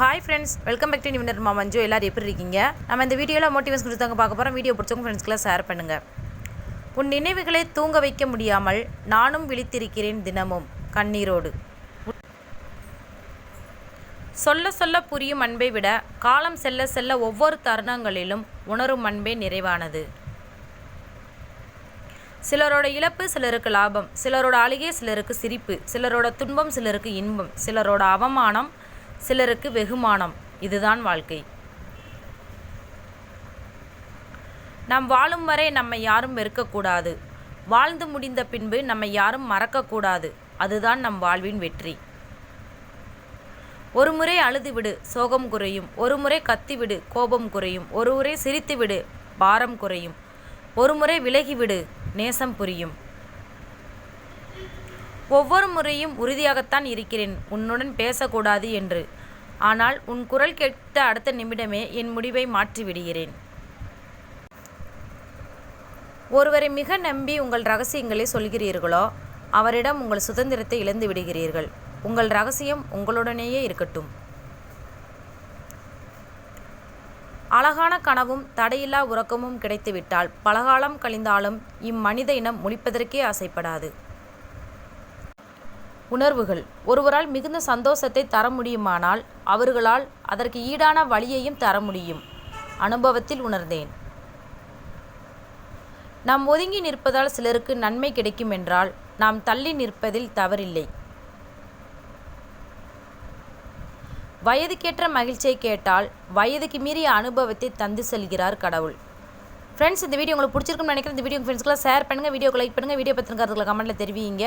Hi friends welcome back to நிமிடர் மா மஞ்சு எல்லோரும் எப்படி இருக்கீங்க? நம்ம இந்த வீடியோவில் மோட்டிவேஷன் கொடுத்தாங்க பார்க்க போகிறோம் வீடியோ பிடிச்சவங்க ஃப்ரெண்ட்ஸ்க்கெலாம் ஷேர் பண்ணுங்கள் உன் நினைவுகளை தூங்க வைக்க முடியாமல் நானும் விழித்திருக்கிறேன் தினமும் கண்ணீரோடு. சொல்ல சொல்ல புரியும் அன்பை விட காலம் செல்ல செல்ல ஒவ்வொரு தருணங்களிலும் உணரும் அன்பே நிறைவானது. சிலரோட இழப்பு சிலருக்கு லாபம் சிலரோட அழுகை சிலருக்கு சிரிப்பு சிலரோட துன்பம் சிலருக்கு இன்பம் சிலரோட அவமானம் சிலருக்கு வெகுமானம். இதுதான் வாழ்க்கை. நாம் வாழும் வரை நம்மை யாரும் வெறுக்கக்கூடாது. வாழ்ந்து முடிந்த பின்பு நம்மை யாரும் மறக்கக்கூடாது. அதுதான் நம் வாழ்வின் வெற்றி. ஒரு முறை அழுது விடு சோகம் குறையும். ஒரு முறை கத்திவிடு கோபம் குறையும். ஒரு முறை சிரித்துவிடு பாரம் குறையும். ஒரு முறை விலகிவிடு நேசம் புரியும். ஒவ்வொரு முறையும் உறுதியாகத்தான் இருக்கிறேன். உன்னுடன் பேசக்கூடாது என்று. ஆனால் உன் குரல் கேட்ட அடுத்த நிமிடமே என் முடிவை மாற்றி விடுகிறேன். ஒருவரை மிக நம்பி உங்கள் ரகசியங்களை சொல்கிறீர்களோ அவரிடம் உங்கள் சுதந்திரத்தை இழந்து விடுகிறீர்கள். உங்கள் ரகசியம் உங்களுடனேயே இருக்கட்டும். அழகான கனவும் தடையில்லா உறக்கமும் கிடைத்துவிட்டால் பலகாலம் கழிந்தாலும் இம்மனித இனம் முழிப்பதற்கே ஆசைப்படாது. உணர்வுகள். ஒருவரால் மிகுந்த சந்தோஷத்தை தர முடியுமானால் அவர்களால் அதற்கு ஈடான வழியையும் தர முடியும். அனுபவத்தில் உணர்ந்தேன். நாம் ஒதுங்கி நிற்பதால் சிலருக்கு நன்மை கிடைக்கும் என்றால் நாம் தள்ளி நிற்பதில் தவறில்லை. வயதுக்கேற்ற மகிழ்ச்சியை கேட்டால் வயதுக்கு மீறிய அனுபவத்தை தந்து செல்கிறார் கடவுள். ஃப்ரெண்ட்ஸ் இந்த வீடியோ உங்களுக்கு பிடிச்சிருக்குன்னு நினைக்கிறேன். இந்த வீடியோ ஃப்ரெண்ட்ஸ்க்குலாம் ஷேர் பண்ணுங்கள் வீடியோ லைக் பண்ணுங்கள் வீடியோ பற்றின கருத்துக்களை கமெண்ட்டில் தெரிவிங்க.